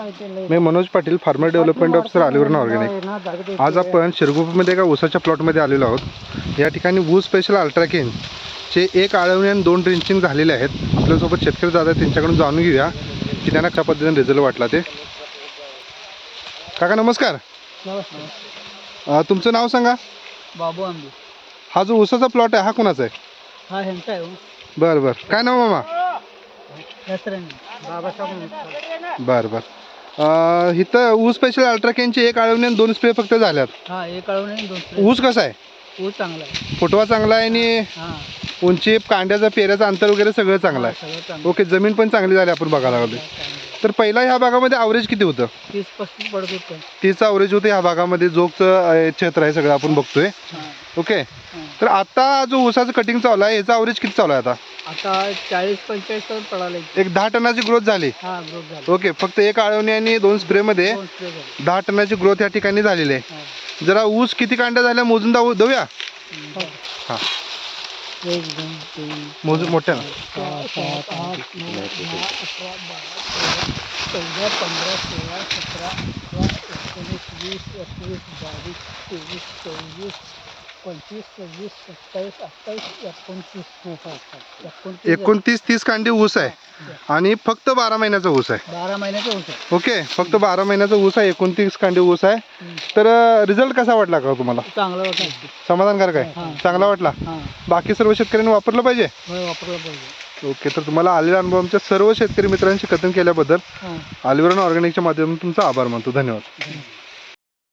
मी Manoj Patil farmer development officer अलिवरण organic आज आपण शिरगुप्पमध्ये एका ऊसाच्या प्लॉटमध्ये आलेलो आहोत. या ठिकाणी ऊस स्पेशल अल्ट्राकेन चे एक आळवणी आणि दोन ड्रिंचिंग झालेले आहेत. आपल्यासोबत शेतकरी दादा त्यांच्याकडून जाणून घेऊया की त्यांना कशा पद्धतीने रिझल्ट वाटला ते. काका नमस्कार. अं, तुमचं नाव सांगा. बाबू आंबे. हा जो ऊसाचा प्लॉट आहे हा कुणाचा आहे? हा ह्यांचा आहे हो. बरं बरं. काय नाव मामा? दसऱ्याने बाबासाहेब बरं बरं. अं, इथं ऊस स्पेशल अल्ट्राकेनचे एक आळवणी आणि दोन स्प्रे फक्त झाल्यात. हा एक कळवून दोन spray. ऊस कसा आहे? ऊस चांगला आहे. फुटवा चांगला आहे आणि हा. उंची कांड्याचं पेऱ्याचं अंतर वगैरे सगळं चांगलं आहे. सगळं चांगलं ओके जमीन पण चांगली झाली आपण बघायला लागलो तर पहिला ह्या भागामध्ये ॲव्हरेज किती होतं? तीस पस्तीस पडत होतं तीचं ॲव्हरेज होतं ह्या भागामध्ये जोगचं अं, क्षेत्र आहे सगळं आपण बघतोय. हा. ओके? हा. तर आता जो ऊसाचं कटिंग चालू आहे याचा ॲव्हरेज किती चालू आहे आता? आता चाळीस पंचेचाळीस पर्यंत पडाले एक दहा टनाची ग्रोथ झाली. हा ग्रोथ झाला. ओके फक्त एक आळवणी आणि दोन स्प्रेमध्ये दोन spray झाले. दहा टनाची ग्रोथ या ठिकाणी झालेली आहे. हा. जरा ऊस किती कांड्या झाल्या मोजून दाऊ देऊया. हम्म. हां. एक दोन तीन मोठ्या ना? सहा सात आठ नऊ दहा अकरा बारा तेरा चौदा पंधरा सोळा सतरा अठरा एकोणीस वीस एकवीस बावीस तेवीस चोवीस पंचवीस सव्वीस सत्तावीस अठ्ठावीस एकोणतीस हो, हो, हो. तीस कांडी ऊस आहे. आणि फक्त बारा महिन्याचा ऊस आहे. बारा महिन्याचं होतं ओके फक्त बारा महिन्याचा ऊस आहे एकोणतीस कांडी ऊस आहे. तर रिझल्ट कसा वाटला का तुम्हाला? चांगलं होतं समाधानकारक आहे. हां. चांगला वाटला? हां. बाकी सर्व शेतकऱ्यांनी वापरलं पाहिजे? होय वापरलं पाहिजे. ओके तर तुम्हाला आलेल्या अनुभवांच्या सर्व शेतकरी मित्रांशी कथन केल्याबद्दल हां. आलिवरण ऑर्गॅनिकच्या माध्यमातून तुमचा आभार मानतो. धन्यवाद.